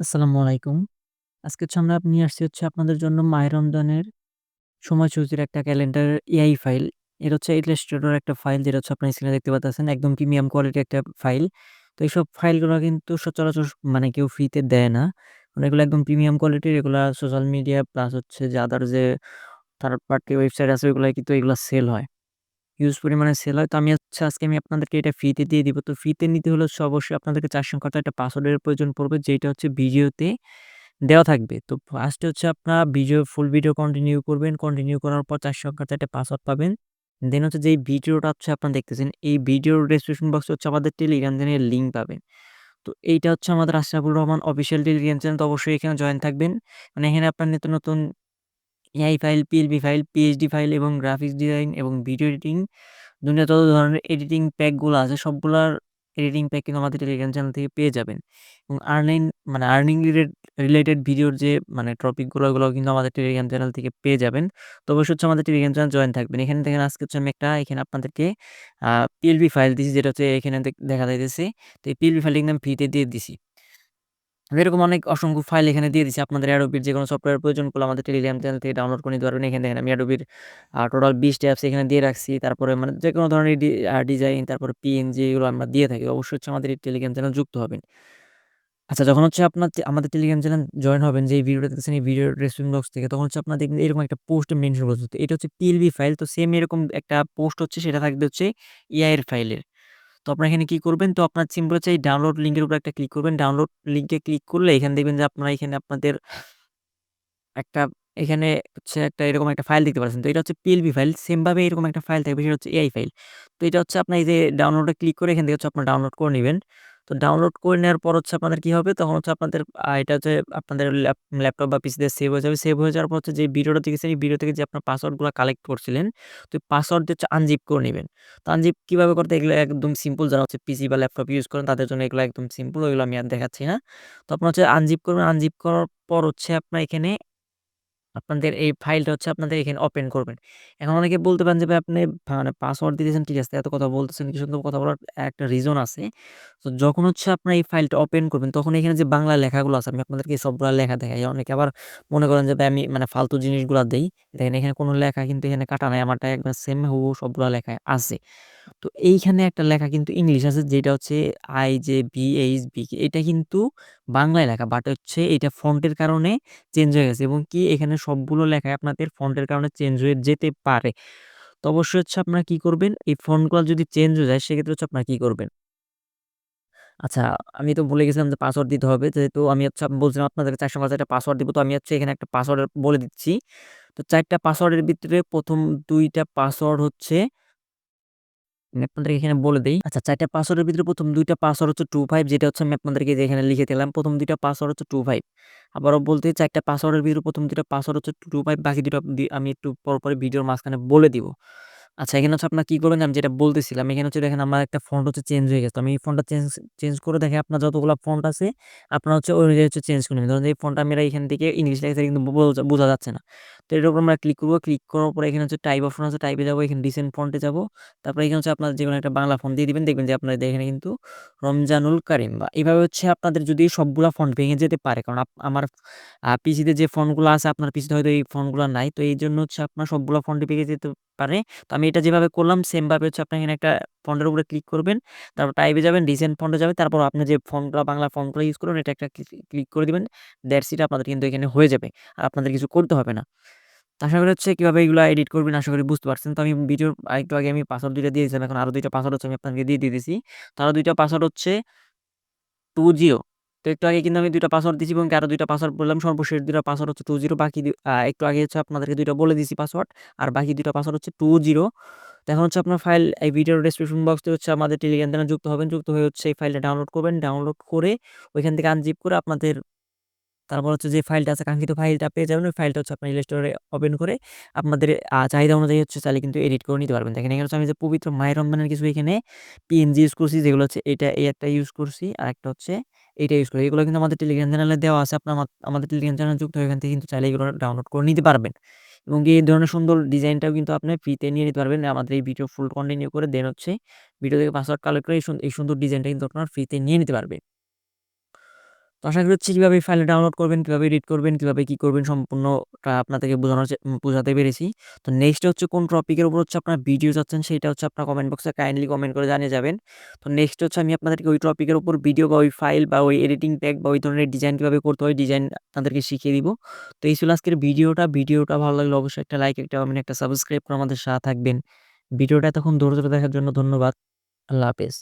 আসসালামু আলাইকুম। আজকে হচ্ছে আমরা নিয়ে আসছি হচ্ছে আপনাদের জন্য মাহে রমজানের সময়সূচির একটা ক্যালেন্ডার এআই ফাইল। এটা হচ্ছে Illustrator একটা ফাইল যেটা হচ্ছে আপনার স্ক্রিনে দেখতে পারতেছেন। একদম প্রিমিয়াম কোয়ালিটির একটা ফাইল। তো এইসব ফাইলগুলো কিন্তু সচরাচর মানে কেউ ফ্রিতে দেয় না। মানে এগুলো একদম প্রিমিয়াম কোয়ালিটির, এগুলা সোশ্যাল মিডিয়া প্লাস হচ্ছে যে আদার যে থার্ড পার্টি ওয়েবসাইট আছে, ওইগুলায় কিন্তু এগুলা সেল হয়। হিউজ পরিমাণে সেল হয়। তো আমি হচ্ছে আজকে আমি আপনাদেরকে এটা ফ্রিতে দিয়ে দিব। তো ফ্রিতে নিতে হলে অবশ্যই আপনাদেরকে ৪ সংখ্যার একটা পাসওয়ার্ডের প্রয়োজন পড়বে যেটা হচ্ছে ভিডিওতে দেওয়া থাকবে। তো ফার্স্টে হচ্ছে আপনার ভিডিও ফুল ভিডিও কন্টিনিউ করবেন। কন্টিনিউ করার পর ৪ সংখ্যার একটা পাসওয়ার্ড পাবেন। দেন হচ্ছে যেই ভিডিওটা হচ্ছে আপনারা দেখতেছেন, এই ভিডিওর ডেসক্রিপশন বক্সে হচ্ছে আমাদের টেলিগ্রাম চ্যানেলের লিঙ্ক পাবেন। তো এইটা হচ্ছে আমাদের Ashraful Rahman official Telegram channel. তো অবশ্যই এখানে জয়েন থাকবেন। মানে এখানে আপনার নিত্য নতুন AI file, PLB file, PhD file এবং গ্রাফিক্স ডিজাইন এবং ভিডিও এডিটিং দুনিয়ার যত ধরনের এডিটিং প্যাকগুলো আছে, সবগুলার এডিটিং প্যাক কিন্তু আমাদের টেলিগ্রাম চ্যানেল থেকে পেয়ে যাবেন। এবং আর্নিং মানে আর্নিং রিলেটেড ভিডিওর যে মানে টপিকগুলো ওগুলো কিন্তু আমাদের টেলিগ্রাম চ্যানেল থেকে পেয়ে যাবেন। তো অবশ্যই হচ্ছে আমাদের টেলিগ্রাম চ্যানেল জয়েন থাকবেন। এখানে দেখেন, আজকে হচ্ছে আমি একটা, এখানে আপনাদেরকে পিএলবি ফাইল দিছি, যেটা হচ্ছে এখানে দেখা যাইতেছে। তো এই পিএলবি ফাইলটা কিন্তু আমি ফ্রিতে দিয়ে দিছি। এরকম অনেক অসংখ্য ফাইল এখানে দিয়ে দিছি। আপনাদের অ্যাডোবির যে কোনো সফটওয়্যার প্রয়োজন পড়লে আমাদের টেলিগ্রাম চ্যানেল থেকে ডাউনলোড করে নিতে পারবেন। এখানে দেখেন আমি অ্যাডোবির টোটাল ২০ টা অ্যাপস এখানে দিয়ে রাখছি। তারপরে মানে যে কোনো ধরনের ডিজাইন তারপরে PNG এগুলো আমরা দিয়ে থাকি। অবশ্যই হচ্ছে আমাদের এই টেলিগ্রাম চ্যানেল যুক্ত হবেন। আচ্ছা যখন হচ্ছে আপনার আমাদের টেলিগ্রাম চ্যানেল জয়েন হবেন যে ভিডিওটা দেখতেছেন, এই ভিডিওর ডেসক্রিপশন বক্স থেকে, তখন হচ্ছে আপনার দেখবেন এরকম একটা পোস্ট মেনশন করছে। তো এটা হচ্ছে PLB ফাইল। তো সেম এরকম একটা পোস্ট হচ্ছে, সেটা থাকবে হচ্ছে এআই এর ফাইলের। তো আপনারা এখানে কি করবেন? তো আপনার সিম্পল হচ্ছে এই ডাউনলোড লিঙ্কের উপর একটা ক্লিক করবেন। ডাউনলোড লিঙ্কে ক্লিক করলে এখানে দেখবেন যে আপনারা এখানে আপনাদের একটা, এখানে হচ্ছে একটা এরকম একটা ফাইল দেখতে পাচ্ছেন। তো এটা হচ্ছে পিএলবি ফাইল। সেমভাবে এরকম একটা ফাইল থাকবে, সেটা হচ্ছে এআই ফাইল। তো এটা হচ্ছে আপনার এই যে ডাউনলোডে ক্লিক করে এখান থেকে হচ্ছে আপনার ডাউনলোড করে নিবেন। তো ডাউনলোড করে নেওয়ার পর হচ্ছে আপনাদের কী হবে? তখন হচ্ছে আপনাদের এটা হচ্ছে আপনাদের ল্যাপ ল্যাপটপ বা পিসিতে সেভ হয়ে যাবে। সেভ হয়ে যাওয়ার পর হচ্ছে যে ভিডিওটা দেখেছেন এই ভিডিও থেকে যে আপনার পাসওয়ার্ডগুলো কালেক্ট করছিলেন, তো পাসওয়ার্ড হচ্ছে আনজিপ করে নিবেন। তো আনজিপ কীভাবে করতে এগুলো একদম সিম্পল যারা হচ্ছে পিসি বা ল্যাপটপ ইউজ করেন তাদের জন্য এগুলো একদম সিম্পল ওইগুলো আমি আর দেখাচ্ছি না। তো আপনারা হচ্ছে আনজিপ করবেন। আনজিপ করার পর হচ্ছে আপনার এখানে আপনাদের এই ফাইলটা হচ্ছে আপনাদের এখানে ওপেন করবেন। এখন অনেকে বলতে পারেন যে ভাই আপনি মানে পাসওয়ার্ড দিতেছেন ঠিক আছে, এত কথা বলতেছেন কিছু কিন্তু কথা বলার একটা রিজন আছে। তো যখন হচ্ছে আপনার এই ফাইলটা ওপেন করবেন তখন এখানে যে বাংলা লেখাগুলো আছে আমি আপনাদেরকে সবগুলা লেখা দেখাই। অনেকে আবার মনে করেন যে ভাই আমি মানে ফালতু জিনিসগুলা দেই। দেখেন এখানে কোনো লেখা কিন্তু এখানে কাটা নাই। আমারটা একদম সেম হুবহু সবগুলা লেখা আছে। তো এইখানে একটা লেখা কিন্তু ইংলিশ আছে যেটা হচ্ছে আইজেবিএইচবিকে এটা কিন্তু বাংলায় লেখা। বাট হচ্ছে এটা ফন্টের কারণে চেঞ্জ হয়ে গেছে এবং কি এখানে সবগুলো লেখাই আপনাদের ফন্টের কারণে চেঞ্জ হয়ে যেতে পারে। তো অবশ্যই হচ্ছে আপনারা কি করবেন? এই ফন্টগুলা যদি চেঞ্জ হয়ে যায় সেক্ষেত্রে হচ্ছে আপনারা কী করবেন? আচ্ছা আমি তো ভুলে গেছিলাম যে পাসওয়ার্ড দিতে হবে। যেহেতু আমি হচ্ছে বলছিলাম আপনাদেরকে ৪ সংখ্যার একটা পাসওয়ার্ড দিব। তো আমি হচ্ছে এখানে একটা পাসওয়ার্ড বলে দিচ্ছি। তো চারটা পাসওয়ার্ডের ভিতরে প্রথম দুইটা পাসওয়ার্ড হচ্ছে আমি আপনাদেরকে এখানে বলে দেই। আচ্ছা চারটা পাসওয়ার্ডের ভিতরে প্রথম দুইটা পাসওয়ার্ড হচ্ছে 25 যেটা হচ্ছে আমি আপনাদেরকে এখানে লিখে দিলাম। প্রথম দুইটা পাসওয়ার্ড হচ্ছে 25 আবারও বলতে চারটা পাসওয়ার্ডের ভিতরে ১ম ২ টা পাসওয়ার্ড হচ্ছে 25 বাকি ২ টা দি আমি একটু পরপরে ভিডিওর মাঝখানে বলে দিব। আচ্ছা এখানে হচ্ছে আপনার কি করবেন আমি যেটা বলতেছিলাম, এখানে হচ্ছে দেখেন আমার একটা ফন্ট হচ্ছে চেঞ্জ হয়ে গেছে। আমি এই ফন্টটা চেঞ্জ চেঞ্জ করে দেখে আপনার যতগুলো ফন্ট আছে, আপনার হচ্ছে ওই হচ্ছে চেঞ্জ করে। ধরুন এই ফন্টটা আমরা এখান থেকে ইংলিশ লেখা কিন্তু বোঝা যাচ্ছে না। তো এটার উপর আমরা ক্লিক করব ক্লিক করার পরে এখানে হচ্ছে টাইপ অপশন আছে। টাইপে যাব, এখানে রিসেন্ট ফন্টে যাব। তারপরে এখানে হচ্ছে আপনার যেকোনো একটা বাংলা ফন্ট দিয়ে দিবেন। দেখবেন যে আপনাদের এখানে কিন্তু রমজানুল কারীম বা এভাবে হচ্ছে আপনাদের যদি সবগুলা ফন্ট ভেঙে যেতে পারে। কারণ আমার পিসিতে যে ফন্টগুলো আছে, আপনার পিসিতে হয়তো এই ফন্টগুলা নাই। তো এই জন্য হচ্ছে আপনার সবগুলা ফন্টই ভেঙে যেতে পারে। তো আমি এটা যেভাবে করলাম সেম ভাবে হচ্ছে আপনি এখানে একটা ফন্টের উপরে ক্লিক করবেন। তারপর টাইপে যাবেন, রিসেন্ট ফন্টে যাবেন। তারপর আপনি যে ফন্টগুলা বাংলা ফন্টগুলো ইউজ করবেন এটা একটা ক্লিক করে দিবেন। দ্যাটস ইট আপনাদের কিন্তু এখানে হয়ে যাবে। আর আপনাদের কিছু করতে হবে না। তো আশা করি হচ্ছে কীভাবে এগুলো এডিট করবেন আশা করি বুঝতে পারছেন। তো আমি ভিডিওর আরেকটু আগে আমি পাসওয়ার্ড ২ টা দিয়ে দিয়েছিলাম। এখন আরও ২ টা পাসওয়ার্ড হচ্ছে আমি আপনাকে দিয়ে দিতেছি। তো আরও ২ টা পাসওয়ার্ড হচ্ছে 20 তো একটু আগে কিন্তু আমি দুইটা পাসওয়ার্ড দিছি এবং আরও দুইটা পাসওয়ার্ড বললাম। সর্বশেষ ২ টা পাসওয়ার্ড হচ্ছে 20 বাকি একটু আগে হচ্ছে আপনাদেরকে দুইটা বলে দিছি পাসওয়ার্ড। আর বাকি দুইটা পাসওয়ার্ড হচ্ছে টু জিরো এখন হচ্ছে আপনার ফাইল এই ভিডিওর ডেসক্রিপশন বক্সে হচ্ছে আমাদের টেলিগ্রাম চ্যানেল যুক্ত হবেন। যুক্ত হয়ে হচ্ছে এই ফাইলটা ডাউনলোড করবেন। ডাউনলোড করে ওইখান থেকে আনজিপ করে আপনাদের তারপর হচ্ছে যে ফাইলটা আছে, কাঙ্ক্ষিত ফাইলটা পেয়ে যাবেন। ওই ফাইলটা হচ্ছে আপনার ইলাস্ট্রেটরে ওপেন করে আপনাদের চাহিদা অনুযায়ী হচ্ছে চাইলে কিন্তু এডিট করে নিতে পারবেন। দেখেন এখানে হচ্ছে আমি যে পবিত্র মাহে রমজানের কিছু এখানে পিএনজি ইউজ করছি, যেগুলো হচ্ছে এটা, এই একটা ইউজ করছি। আরেকটা হচ্ছে এইটা ইউজ করি। এগুলো কিন্তু আমাদের টেলিগ্রাম চ্যানেলে দেওয়া আছে। আপনার আমা আমাদের টেলিগ্রাম চ্যানেল যুক্ত হয়ে এখান থেকে কিন্তু চাইলে এগুলো ডাউনলোড করে নিতে পারবেন। এবং এই ধরনের সুন্দর ডিজাইনটাও কিন্তু আপনি ফ্রিতে নিয়ে নিতে পারবেন। আমাদের এই ভিডিও ফুল কন্টিনিউ করে দেন হচ্ছে ভিডিও থেকে পাসওয়ার্ড কালেক্ট করে এই সুন্দর ডিজাইনটা কিন্তু আপনার ফ্রিতে নিয়ে নিতে পারবেন। তো আশা করছি কীভাবে এই ফাইলটা ডাউনলোড করবেন, কীভাবে এডিট করবেন, কীভাবে কী করবেন সম্পূর্ণটা আপনাদেরকে বোঝানোর বোঝাতে পেরেছি। তো নেক্সট হচ্ছে কোন টপিকের উপর হচ্ছে আপনার ভিডিও চাচ্ছেন সেটা হচ্ছে আপনার কমেন্ট বক্সে কাইন্ডলি কমেন্ট করে জানিয়ে যাবেন। তো নেক্সট হচ্ছে আমি আপনাদেরকে ওই টপিকের উপর ভিডিও বা ওই ফাইল বা ওই এডিটিং ট্যাগ বা ওই ধরনের ডিজাইন কীভাবে করতে হয় ডিজাইন আপনাদেরকে শিখিয়ে দিব। তো এই ছিল আজকের ভিডিওটা। ভিডিওটা ভালো লাগলে অবশ্যই একটা লাইক, একটা কমেন্ট, একটা সাবস্ক্রাইব করে আমাদের সাথে থাকবেন। ভিডিওটা তখন ধৈর্য ধরে দেখার জন্য ধন্যবাদ। আল্লাহ হাফেজ।